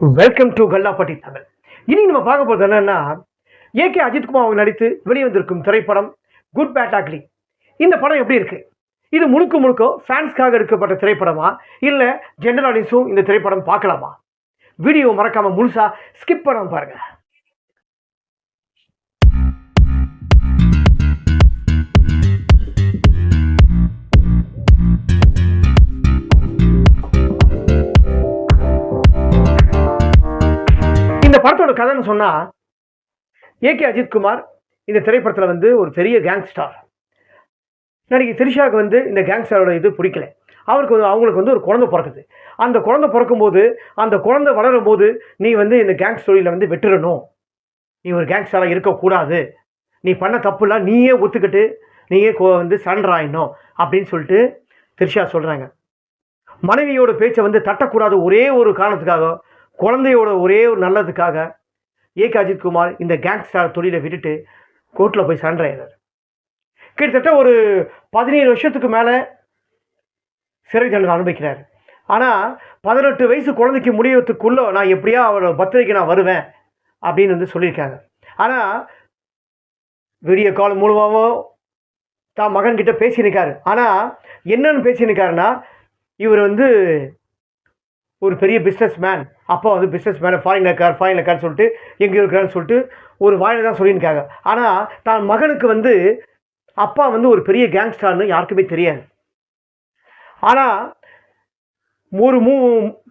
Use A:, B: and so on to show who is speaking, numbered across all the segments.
A: Welcome to Kallapatti Tamil. இனி நம்ம பார்க்க போகிறது என்னன்னா கே அஜித்குமார் அவங்க நடித்து வெளிவந்திருக்கும் திரைப்படம் குட் பேட் அக்லி இந்த படம் எப்படி இருக்கு? இது முழுக்க முழுக்க ஃபேன்ஸ்க்காக எடுக்கப்பட்ட திரைப்படமா? இல்லை ஜென்ரல் ஆடியன்ஸும் இந்த திரைப்படம் பார்க்கலாமா? வீடியோ மறக்காமல் முழுசாக ஸ்கிப் பண்ணாமல் பாருங்கள் கதைன்னு சொன்னால் ஏகே அஜித்குமார் இந்த திரைப்படத்தில் வந்து ஒரு பெரிய கேங்ஸ்டார் நடிகை திரிஷாவுக்கு வந்து இந்த கேங்ஸ்டாரோட இது பிடிக்கல. அவருக்கு வந்து அவங்களுக்கு வந்து ஒரு குழந்தை பிறக்குது. அந்த குழந்தை பிறக்கும்போது அந்த குழந்தை வளரும் போது நீ வந்து இந்த கேங் ஸ்டோரியில் வந்து வெட்டுறணும். நீ ஒரு கேங்ஸ்டராக இருக்கக்கூடாது. நீ பண்ண தப்புலாம் நீயே ஒத்துக்கிட்டு நீயே கோ வந்து சரண்டர் அப்படின்னு சொல்லிட்டு திரிஷா சொல்கிறாங்க மனைவியோட பேச்சை வந்து தட்டக்கூடாத ஒரே ஒரு காரணத்துக்காக குழந்தையோட ஒரே ஒரு நல்லதுக்காக ஏகே அஜித் குமார் இந்த கேங்ஸ்டர் தொழிலை விட்டுட்டு கோர்ட்டில் போய் சண்டையிறார் கிட்டத்தட்ட ஒரு பதினேழு வருஷத்துக்கு மேலே சிறை தண்டனை அனுபவிக்கிறார். ஆனால் பதினெட்டு வயசு குழந்தைக்கு முடியறதுக்குள்ளே நான் எப்படியா அவரோட பர்த்டேக்கு நான் வருவேன் அப்படின்னு வந்து சொல்லியிருக்காங்க. ஆனால் வீடியோ கால் மூலமாகவும் தான் மகன்கிட்ட பேசியிருக்காரு. ஆனால் என்னன்னு பேசியிருக்காருன்னா இவர் வந்து ஒரு பெரிய பிஸ்னஸ் மேன் அப்பா வந்து பிஸ்னஸ் மேன் ஃபாரினில் இருக்கார் ஃபாரினில் இருக்கார்னு சொல்லிட்டு எங்கே இருக்கிறான்னு சொல்லிட்டு ஒரு வாயில தான் சொல்லியிருக்காங்க. ஆனால் தான் மகனுக்கு வந்து அப்பா வந்து ஒரு பெரிய கேங்ஸ்டார்னு யாருக்குமே தெரியாது. ஆனால் ஒரு மூ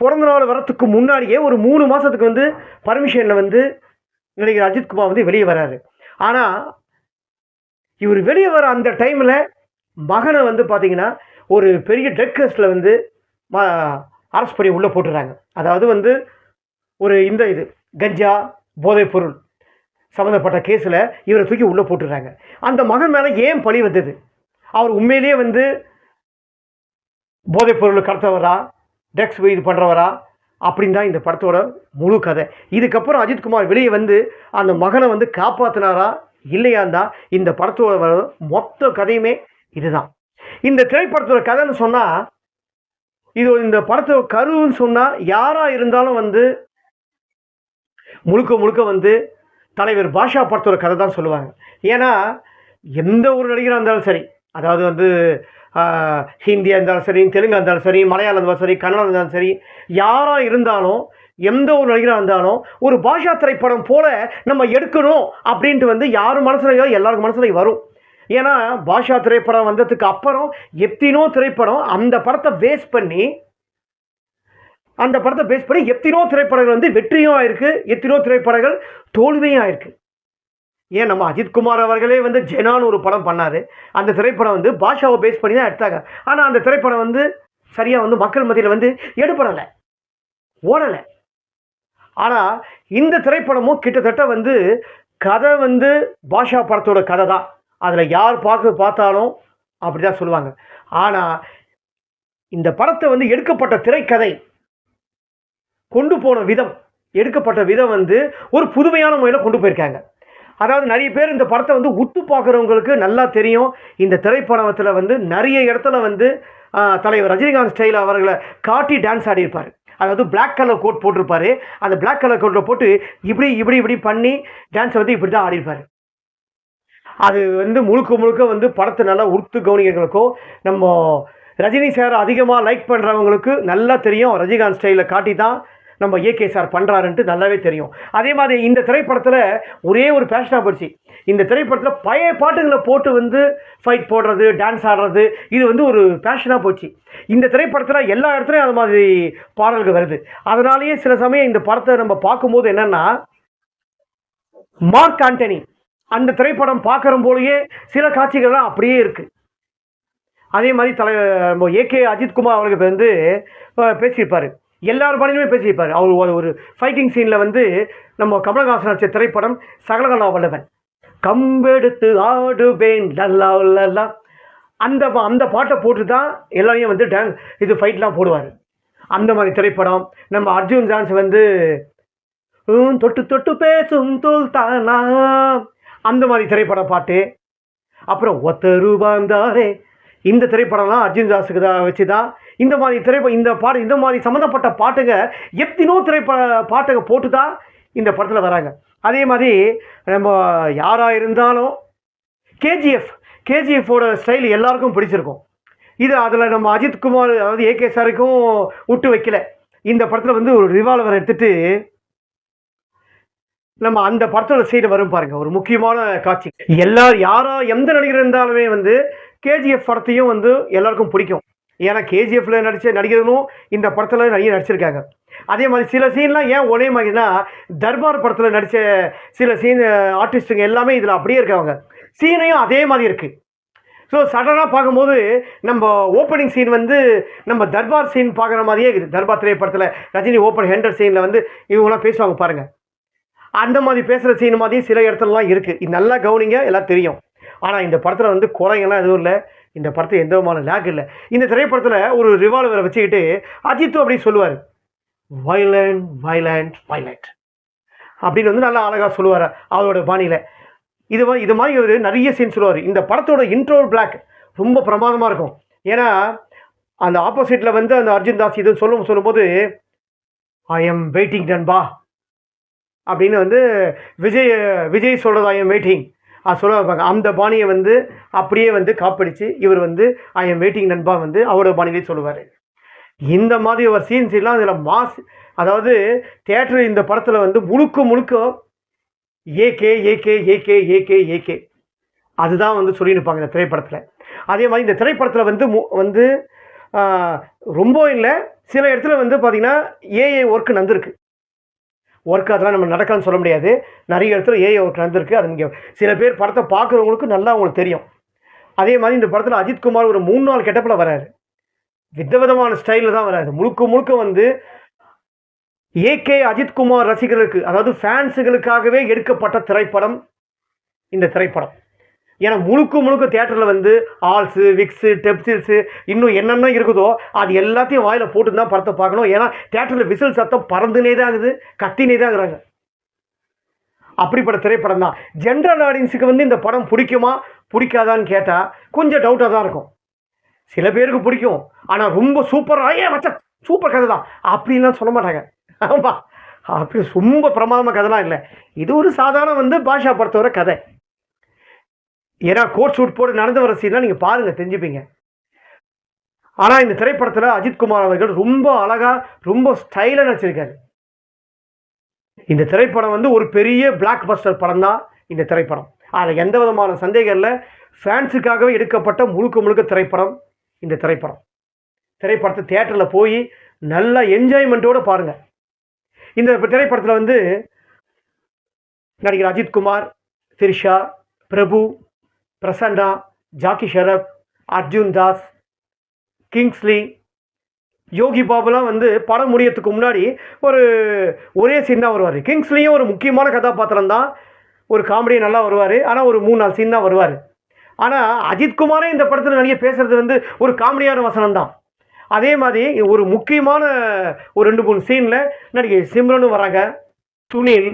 A: பிறந்த நாள் வரத்துக்கு முன்னாடியே ஒரு மூணு மாதத்துக்கு வந்து பர்மிஷனில் வந்து நடிகர் அஜித்குமார் வந்து வெளியே வராரு ஆனால் இவர் வெளியே வர அந்த டைமில் மகனை வந்து பார்த்தீங்கன்னா ஒரு பெரிய ட்ரக் வந்து வந்து அரசு படி உள்ளே போட்டுறாங்க. அதாவது வந்து ஒரு இந்த இது கஞ்சா போதைப்பொருள் சம்மந்தப்பட்ட கேஸில் இவரை தூக்கி உள்ளே போட்டுடுறாங்க அந்த மகன் மேலே ஏன் பழி வந்தது? அவர் உண்மையிலேயே வந்து போதைப்பொருள் கடத்தவரா? ட்ரக்ஸ் இது பண்ணுறவரா அப்படின்னு தான் இந்த படத்தோட முழு கதை. இதுக்கப்புறம் அஜித்குமார் வெளியே வந்து அந்த மகனை வந்து காப்பாற்றினாரா இல்லையான் தான் இந்த படத்தோட மொத்த கதையுமே இதுதான். இந்த திரைப்படத்தோட கதைன்னு சொன்னால் இது இந்த படத்தை கருன்னு சொன்னால் யாராக இருந்தாலும் வந்து முழுக்க முழுக்க வந்து தலைவர் பாஷா படத்தோட கதை தான் சொல்லுவாங்க. ஏன்னா எந்த ஒரு நடிகராக இருந்தாலும் சரி அதாவது வந்து ஹிந்தியாக இருந்தாலும் சரி தெலுங்காக இருந்தாலும் சரி மலையாளம் இருந்தாலும் சரி கன்னடம் இருந்தாலும் சரி யாராக இருந்தாலும் எந்த ஒரு நடிகராக இருந்தாலும் ஒரு பாஷா திரைப்படம் போல நம்ம எடுக்கணும் அப்படின்ட்டு வந்து யார் மனசுலையோ எல்லாருக்கும் மனசுலையும் வரும். ஏன்னா பாஷா திரைப்படம் வந்ததுக்கு அப்புறம் எத்தனோ திரைப்படம் அந்த படத்தை பேஸ் பண்ணி அந்த படத்தை பேஸ் பண்ணி எத்தனோ திரைப்படங்கள் வந்து வெற்றியும் ஆயிருக்கு எத்தனோ திரைப்படங்கள் தோல்வியும் ஆயிருக்கு. ஏன் நம்ம அஜித்குமார் அவர்களே வந்து ஜெனான்னு ஒரு படம் பண்ணார். அந்த திரைப்படம் வந்து பாஷாவை பேஸ் பண்ணி தான் எடுத்தாங்க. ஆனால் அந்த திரைப்படம் வந்து சரியாக வந்து மக்கள் மத்தியில் வந்து எடுபடலை. ஓடலை. ஆனால் இந்த திரைப்படமும் கிட்டத்தட்ட வந்து கதை வந்து பாஷா படத்தோட கதை தான் அதில் யார் பார்க்க பார்த்தாலும் அப்படி தான் சொல்லுவாங்க. ஆனால் இந்த படத்தை வந்து எடுக்கப்பட்ட திரைக்கதை கொண்டு போன விதம் எடுக்கப்பட்ட விதம் வந்து ஒரு புதுமையான முறையில் கொண்டு போயிருக்காங்க. அதாவது நிறைய பேர் இந்த படத்தை வந்து உத்து பார்க்குறவங்களுக்கு நல்லா தெரியும். இந்த திரைப்படத்தில் வந்து நிறைய இடத்துல வந்து தலைவர் ரஜினிகாந்த் ஸ்டைல் அவர்களை காட்டி டான்ஸ் ஆடியிருப்பார். அதாவது பிளாக் கலர் கோட் போட்டிருப்பாரு. அந்த பிளாக் கலர் கோட்டில் போட்டு இப்படி இப்படி இப்படி பண்ணி டான்ஸை வந்து இப்படி தான் ஆடியிருப்பார். அது வந்து முழுக்க முழுக்க வந்து படத்தை நல்லா உறுத்து கவனிக்கிறவங்களுக்கோ நம்ம ரஜினி சார் அதிகமாக லைக் பண்ணுறவங்களுக்கு நல்லா தெரியும். ரஜினிகாந்த் ஸ்டைலில் காட்டி தான் நம்ம ஏகே சார் பண்ணுறாருன்ட்டு நல்லாவே தெரியும். அதே மாதிரி இந்த திரைப்படத்தில் ஒரே ஒரு பேஷனாக போச்சு. இந்த திரைப்படத்தில் பழைய பாட்டுகளை போட்டு வந்து ஃபைட் போடுறது டான்ஸ் ஆடுறது இது வந்து ஒரு பேஷனாக போச்சு. இந்த திரைப்படத்தில் எல்லா இடத்துலையும் அது மாதிரி பாடல்கள் வருது. அதனாலேயே சில சமயம் இந்த படத்தை நம்ம பார்க்கும்போது என்னென்னா மார்க் ஆண்டனி அந்த திரைப்படம் பார்க்குற போலயே சில காட்சிகள்லாம் அப்படியே இருக்குது அதே மாதிரி தலை நம்ம ஏகே அஜித்குமார் அவர்களுக்கு வந்து பேசியிருப்பார். எல்லார் பாணியிலுமே பேசியிருப்பாரு. அவர் ஒரு- ஒரு ஃபைட்டிங் சீனில் வந்து நம்ம கமலஹாசன் நடிச்ச திரைப்படம் சகலகலா வல்லவன். கம்பெடுத்து ஆடுவேன் லல்லா லல்லா அந்த பா- அந்த பாட்டை போட்டு தான் எல்லாரையும் வந்து டான்ஸ் இது ஃபைட்லாம் போடுவார். அந்த மாதிரி திரைப்படம். நம்ம அர்ஜுன் ஜான்ஸ் வந்து தொட்டு தொட்டு பேசும் தோல் தானா? அந்த மாதிரி திரைப்பட பாட்டு. அப்புறம் ஒத்த வந்தாரே. இந்த திரைப்படம்லாம் அர்ஜுன் தாஸுக்கு தான் வச்சு தான் இந்த மாதிரி திரைப்ப இந்த பாட்டு இந்த மாதிரி சம்மந்தப்பட்ட பாட்டுங்க எத்தனோ திரைப்பட பாட்டுங்க போட்டு தான் இந்த படத்தில் வராங்க. அதே மாதிரி நம்ம யாராக இருந்தாலும் கேஜிஎஃப் கேஜிஎஃபோட ஸ்டைல் எல்லாருக்கும் பிடிச்சிருக்கும். இது அதில் நம்ம அஜித் குமார் அதாவது ஏகே சாருக்கும் விட்டு வைக்கல. இந்த படத்தில் வந்து ஒரு ரிவால்வர் எடுத்துகிட்டு நம்ம அந்த படத்தோட சைடு வரும் பாருங்க. ஒரு முக்கியமான காட்சி. எல்லா யாரா எந்த நடிகர் இருந்தாலுமே வந்து கேஜிஎஃப் படத்தையும் வந்து எல்லாருக்கும் பிடிக்கும். ஏன்னா கேஜிஎஃப்ல நடிச்ச நடிகர்களும் இந்த படத்தில் நிறைய நடிச்சிருக்காங்க. அதே மாதிரி சில சீன்லாம் ஏன் ஒரே மாதிரினா தர்பார் படத்தில் நடித்த சில சீன் ஆர்டிஸ்ட்டுங்க எல்லாமே இதில் அப்படியே இருக்காங்க. சீனையும் அதே மாதிரி இருக்குது ஸோ சடனாக பார்க்கும்போது நம்ம ஓப்பனிங் சீன் வந்து நம்ம தர்பார் சீன் பார்க்குற மாதிரியே இருக்குது. தர்பார் திரைப்படத்தில் ரஜினி ஓப்பன் ஹெண்டர் சீனில் வந்து இவங்களாம் பேசுவாங்க பாருங்கள் அந்த மாதிரி பேசுகிற சீன் மாதிரி சில இடத்துலலாம் இருக்குது இது நல்லா கவனிங்க எல்லாம் தெரியும். ஆனால் இந்த படத்தில் வந்து குறைங்கெல்லாம் எதுவும் இல்லை. இந்த படத்தில் எந்த விதமான லேக் இல்லை. இந்த திரைப்படத்தில் ஒரு ரிவால்வரை வச்சுக்கிட்டு அஜித்து அப்படின்னு சொல்லுவார். வைலண்ட் வைலண்ட் வைலண்ட் அப்படின்னு வந்து நல்லா அழகாக சொல்லுவார் அவரோட பாணியில். இது மாதிரி இது மாதிரி ஒரு நிறைய சீன் சொல்லுவார். இந்த படத்தோட இன்ட்ரோ பிளாக் ரொம்ப பிரமாதமாக இருக்கும். ஏன்னா அந்த ஆப்போசிட்டில் வந்து அந்த அர்ஜுன் தாஸ் இது சொல்லும் சொல்லும்போது ஐ எம் வெயிட்டிங் நண்பா. அப்படின்னு வந்து விஜய் விஜய் சொல்கிறது ஐ எம் வெயிட்டிங் அது சொல்ல வைப்பாங்க. அந்த பாணியை வந்து அப்படியே வந்து காப்பிடிச்சு இவர் வந்து ஐ எம் வெயிட்டிங் நண்பா வந்து அவரோட பாணியிலே சொல்லுவார். இந்த மாதிரி ஒரு சீன்ஸ் எல்லாம் இதில் மாஸ் அதாவது தேட்டர் இந்த படத்தில் வந்து முழுக்க முழுக்க AK AK AK AK AK அதுதான் வந்து சொல்லியிருப்பாங்க இந்த திரைப்படத்தில். அதே மாதிரி இந்த திரைப்படத்தில் வந்து மு- வந்து ரொம்ப இல்லை. சில இடத்துல வந்து பார்த்திங்கன்னா ஏஏ ஒர்க்கு நடந்திருக்கு ஒர்க் அதெல்லாம் நம்ம நடக்கலாம்னு சொல்ல முடியாது. நிறைய இடத்துல ஏஐ ஒர்க் நடந்திருக்கு. அது நீங்கள் சில பேர் படத்தை பார்க்குறவங்களுக்கு நல்லா உங்களுக்கு தெரியும். அதே மாதிரி இந்த படத்தில் அஜித்குமார் ஒரு மூணு நாள் கெட்டப்பில் வராரு. விதவிதமான ஸ்டைலில் தான் வராது முழுக்க முழுக்க வந்து ஏகே அஜித்குமார் ரசிகர்களுக்கு அதாவது ஃபேன்ஸுகளுக்காகவே எடுக்கப்பட்ட திரைப்படம் இந்த திரைப்படம். ஏன்னா முழுக்க முழுக்க தேட்டரில் வந்து ஆல்ஸு விக்ஸு டெப்சில்ஸு இன்னும் என்னென்ன இருக்குதோ அது எல்லாத்தையும் வாயில் போட்டு தான் படத்தை பார்க்கணும். ஏன்னா தேட்டரில் விசில் சத்தம் பறந்துனே தான் இருக்குது கத்தினே தான் இருக்கிறாங்க. அப்படிப்பட்ட திரைப்படம் தான். ஜென்ரல் ஆடியன்ஸுக்கு வந்து இந்த படம் பிடிக்குமா பிடிக்காதான்னு கேட்டால் கொஞ்சம் டவுட்டாக தான் இருக்கும். சில பேருக்கு பிடிக்கும். ஆனால் ரொம்ப சூப்பராக ஏன் மச்சா சூப்பர் கதை தான். அப்படின்லாம் சொல்ல மாட்டாங்க. ஆமாம் அப்படி ரொம்ப பிரமாதமாக கதைலாம் இல்லை. இது ஒரு சாதாரண வந்து பாஷா பொறுத்தவரை கதை. ஏன்னா கோட் சூட் போட்டு நடந்து வர சீன்லாம் நீங்கள் பாருங்கள் தெரிஞ்சுப்பீங்க. ஆனால் இந்த திரைப்படத்தில் அஜித்குமார் அவர்கள் ரொம்ப அழகாக ரொம்ப ஸ்டைலாக நடிச்சிருக்காரு. இந்த திரைப்படம் வந்து ஒரு பெரிய பிளாக் பஸ்டர் படம் தான் இந்த திரைப்படம். அதில் எந்த விதமான சந்தேகம் இல்லை. ஃபேன்ஸுக்காகவே எடுக்கப்பட்ட முழுக்க முழுக்க திரைப்படம் இந்த திரைப்படம். திரைப்படத்தை தேட்டரில் போய் நல்லா என்ஜாய்மெண்ட்டோடு பாருங்கள் இந்த திரைப்படத்தில் வந்து நடிகர் அஜித்குமார் திரிஷா பிரபு பிரசன்னா ஜாக்கி ஷரப் அர்ஜுன் தாஸ் கிங்ஸ்லி. யோகி பாபுலாம் வந்து படம் முடியறதுக்கு முன்னாடி ஒரு ஒரே சீன் தான் வருவார். கிங்ஸ்லேயும் ஒரு முக்கியமான கதாபாத்திரம் தான். ஒரு காமெடி நல்லா வருவார். ஆனால் ஒரு மூணு நாலு சீன் தான் வருவார். ஆனால் அஜித்குமாரே இந்த படத்தில் நிறைய பேசுறது வந்து ஒரு காமெடியான வசனம் தான். அதே மாதிரி ஒரு முக்கியமான ஒரு ரெண்டு மூணு சீனில் நடிகை சிம்ரனும் வராங்க. சுனில்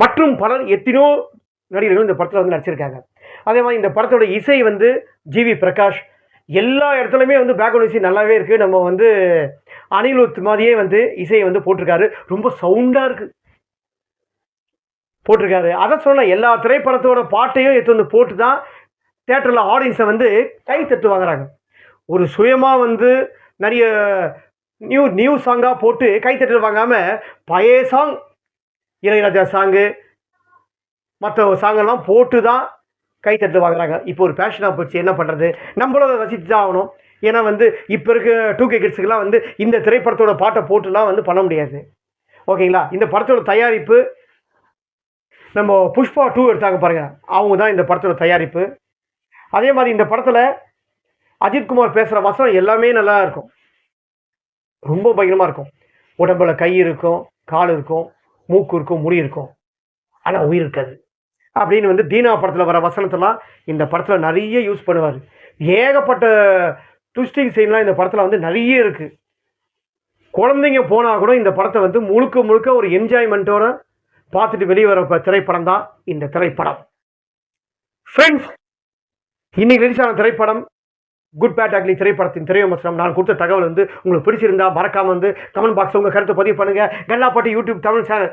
A: மற்றும் பலர் எத்தனையோ நடிகர்கள் இந்த படத்தில் வந்து நடிச்சிருக்காங்க. அதே மாதிரி இந்த படத்தோட இசை வந்து ஜிவி பிரகாஷ். எல்லா இடத்துலையுமே வந்து பேக்ரவுண்ட் இசை நல்லாவே இருக்குது நம்ம வந்து அனிலுத் மாதிரியே வந்து இசையை வந்து போட்டிருக்காரு. ரொம்ப சவுண்டாக இருக்குது போட்டிருக்காரு. அதை சொன்ன எல்லா திரைப்படத்தோட பாட்டையும் எடுத்து வந்து போட்டு தான் தேட்டரில் ஆடியன்ஸை வந்து கை தட்டு வாங்குறாங்க. ஒரு சுயமாக வந்து நிறைய நியூ நியூ சாங்காக போட்டு கை தட்டு வாங்காமல் பழைய சாங் இளையராஜா சாங்கு மற்ற சாங்கெல்லாம் போட்டு தான் கை தட்டு வாங்குறாங்க. இப்போ ஒரு ஃபேஷனாக போச்சு என்ன பண்ணுறது நம்மளும் அதை ரசித்து தான் ஆகணும். ஏன்னா வந்து இப்போ இருக்க டூ கே கிட்ஸுக்கெல்லாம் வந்து இந்த திரைப்படத்தோட பாட்டை போட்டுலாம் வந்து பண்ண முடியாது. ஓகேங்களா? இந்த படத்தோட தயாரிப்பு நம்ம புஷ்பா டூ எடுத்தாங்க பாருங்கள் அவங்க தான் இந்த படத்தோட தயாரிப்பு. அதே மாதிரி இந்த படத்தில் அஜித்குமார் பேசுகிற வசனம் எல்லாமே நல்லா இருக்கும். ரொம்ப பயங்கரமாக இருக்கும். உடம்புல கை இருக்கும் கால் இருக்கும் மூக்கு இருக்கும் முடி இருக்கும். ஆனால் உயிர் இருக்காது. அப்படின்னு வந்து தீனா படத்தில் வர வசனத்தெல்லாம் இந்த படத்தில் நிறைய யூஸ் பண்ணுவார். ஏகப்பட்ட ட்விஸ்டிங் சீன்லாம் இந்த படத்தில் வந்து நிறைய இருக்குது குழந்தைங்க போனால் கூட இந்த படத்தை வந்து முழுக்க முழுக்க ஒரு என்ஜாய்மெண்ட்டோட பார்த்துட்டு வெளியே வர திரைப்படம் தான் இந்த திரைப்படம். ஃப்ரெண்ட்ஸ் இன்னைக்கு ரிலீஸ் ஆன திரைப்படம் குட் பேட் அக்லி திரைப்படத்தின் திரைவிமர்சனம். நான் கொடுத்த தகவல் வந்து உங்களுக்கு பிடிச்சிருந்தா மறக்காமல் வந்து கமெண்ட் பாக்ஸ் உங்கள் கருத்தை பதிவு பண்ணுங்கள் கல்லாப்பட்டி யூடியூப் தமிழ் சேனல்